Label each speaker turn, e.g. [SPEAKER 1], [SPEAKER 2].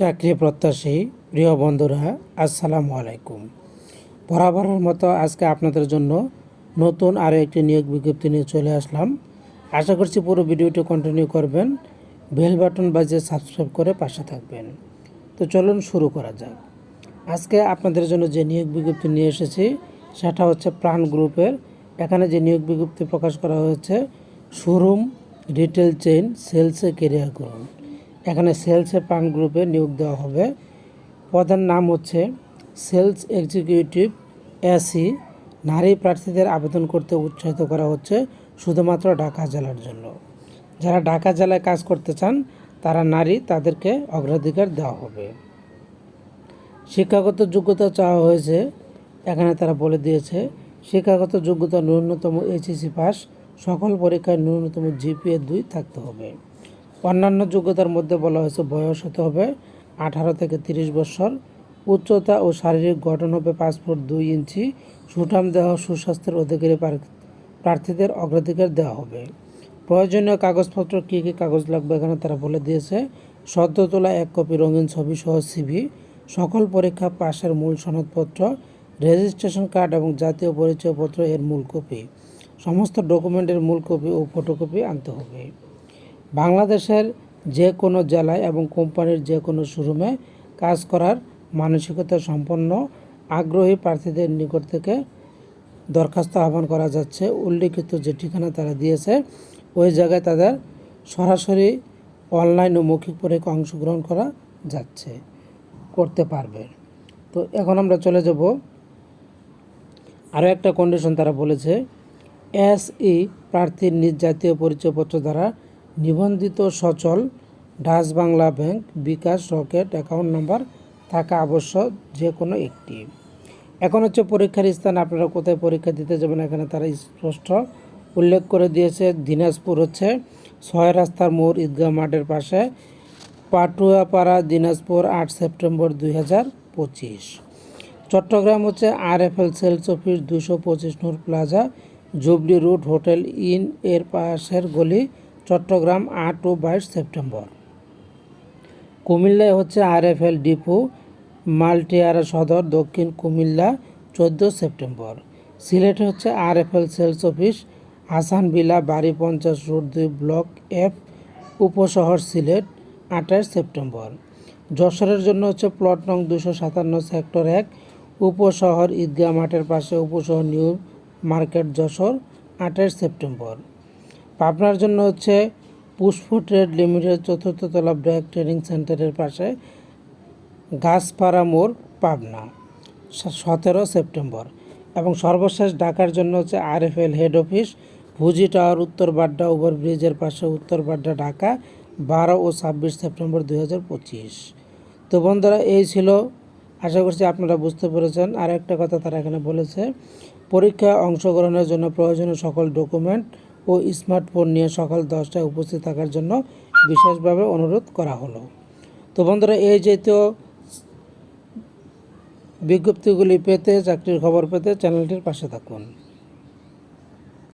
[SPEAKER 1] চাকরি প্রত্যাশী প্রিয় বন্ধুরা, আসসালামু আলাইকুম। বরাবরের মতো আজকে আপনাদের জন্য নতুন আরও একটি নিয়োগ বিজ্ঞপ্তি নিয়ে চলে আসলাম। আশা করছি পুরো ভিডিওটি কন্টিনিউ করবেন, বেল বাটন বাজিয়ে সাবস্ক্রাইব করে পাশে থাকবেন। তো চলুন শুরু করা যাক। আজকে আপনাদের জন্য যে নিয়োগ বিজ্ঞপ্তি নিয়ে এসেছি, সেটা হচ্ছে প্রাণ গ্রুপের। এখানে যে নিয়োগ বিজ্ঞপ্তি প্রকাশ করা হয়েছে, শোরুম, রিটেল চেইন, সেলসে কেরিয়ার করুন এখানে সেলসে প্রাণ গ্রুপে নিয়োগ দেওয়া হবে। পদের নাম হচ্ছে সেলস এক্সিকিউটিভ এসি। নারী প্রার্থীদের আবেদন করতে উৎসাহিত করা হচ্ছে শুধুমাত্র ঢাকা জেলার জন্য। যারা ঢাকা জেলায় কাজ করতে চান, তারা নারী, তাদেরকে অগ্রাধিকার দেওয়া হবে। শিক্ষাগত যোগ্যতা চাওয়া হয়েছে। এখানে তারা বলে দিয়েছে, শিক্ষাগত যোগ্যতা ন্যূনতম এইচএসসি পাস, সকল পরীক্ষায় ন্যূনতম জিপিএ দুই থাকতে হবে। অন্যান্য যোগ্যতার মধ্যে বলা হয়েছে বয়স হতে হবে আঠারো থেকে তিরিশ বছর, উচ্চতা ও শারীরিক গঠন হবে পাঁচ ফুট দুই ইঞ্চি, সুঠাম দেহ সুস্বাস্থ্যের অধিকারী প্রার্থীদের অগ্রাধিকার দেওয়া হবে। প্রয়োজনীয় কাগজপত্র কী কী কাগজ লাগবে এখানে তারা বলে দিয়েছে। সদ্য তোলা এক কপি রঙিন ছবি সহ সিভি সকল পরীক্ষা পাশের মূল সনদপত্র রেজিস্ট্রেশন কার্ড এবং জাতীয় পরিচয়পত্র এর মূল কপি। সমস্ত ডকুমেন্টের মূল কপি ও ফটোকপি আনতে হবে। বাংলাদেশের যে কোনো জেলায় এবং কোম্পানির যে কোনো শোরুমে কাজ করার মানসিকতা সম্পন্ন, আগ্রহী প্রার্থীদের নিকট থেকে দরখাস্ত আহ্বান করা যাচ্ছে। উল্লিখিত যে ঠিকানা তারা দিয়েছে, ওই জায়গায় তাদের সরাসরি অনলাইন ও মৌখিক পরীক্ষা অংশগ্রহণ করা যাচ্ছে, করতে পারবে। তো এখন আমরা চলে যাব। আরও একটা কন্ডিশন তারা বলেছে, এসই প্রার্থীর নিজ জাতীয় পরিচয়পত্র দ্বারা নিবন্ধিত সচল Dutch Bangla bank bKash Rocket account number থাকা আবশ্যক যে কোনো একটি। এখন হচ্ছে পরীক্ষার স্থান, আপনারা কোথায় পরীক্ষা দিতে যাবেন এখানে তারা স্পষ্ট উল্লেখ করে দিয়েছে। দিনাজপুর হচ্ছে ছয় রাস্তার মোড় ঈদগাহ মাঠের পাশে, পাটুয়াপাড়া, দিনাজপুর আট সেপ্টেম্বর দুই হাজার পঁচিশ। চট্টগ্রাম হচ্ছে R F L sales office দুশো পঁচিশ Noor plaza, Jubilee Road hotel inn এর পাশের গলি চট্টগ্রাম আট ও বাইশ সেপ্টেম্বর। কুমিল্লায় হচ্ছে আর এফ এল ডিপো, মাল্টিয়ারা সদর, দক্ষিণ কুমিল্লা, চোদ্দ সেপ্টেম্বর। সিলেটে হচ্ছে R F L sales office Hasan বিলা বাড়ি পঞ্চাশ রোড দুই, ব্লক এফ, উপশহর সিলেট, আঠাশ সেপ্টেম্বর। যশোরের জন্য হচ্ছে প্লট নং দুশো সাতান্ন, সেক্টর এক, উপশহর ঈদগাহ মাঠের পাশে উপশহর নিউ মার্কেট, যশোর, আঠাশ সেপ্টেম্বর। পাবনার জন্য হচ্ছে পুষ্প ট্রেড লিমিটেড চতুর্থ তলা ব্র্যাক ট্রেনিং সেন্টারের পাশে গাছপাড়া মোড়, পাবনা সতেরো সেপ্টেম্বর। এবং সর্বশেষ ঢাকার জন্য হচ্ছে আরএফএল হেড অফিস, ভুজি টাওয়ার, উত্তর বাড্ডা ওভারব্রিজের পাশে উত্তর বাড্ডা, ঢাকা, বারো ও ছাব্বিশ সেপ্টেম্বর দুই হাজার পঁচিশ। তো বন্ধুরা, এই ছিল, আশা করছি আপনারা বুঝতে পেরেছেন। আর একটা কথা তারা এখানে বলেছে, পরীক্ষায় অংশগ্রহণের জন্য প্রয়োজনীয় সকল ডকুমেন্ট ও স্মার্টফোন নিয়ে সকাল দশটায় উপস্থিত থাকার জন্য বিশেষভাবে অনুরোধ করা হলো। তো বন্ধুরা, এই জাতীয় বিজ্ঞপ্তিগুলি পেতে, চাকরির খবর পেতে চ্যানেলটির পাশে থাকুন।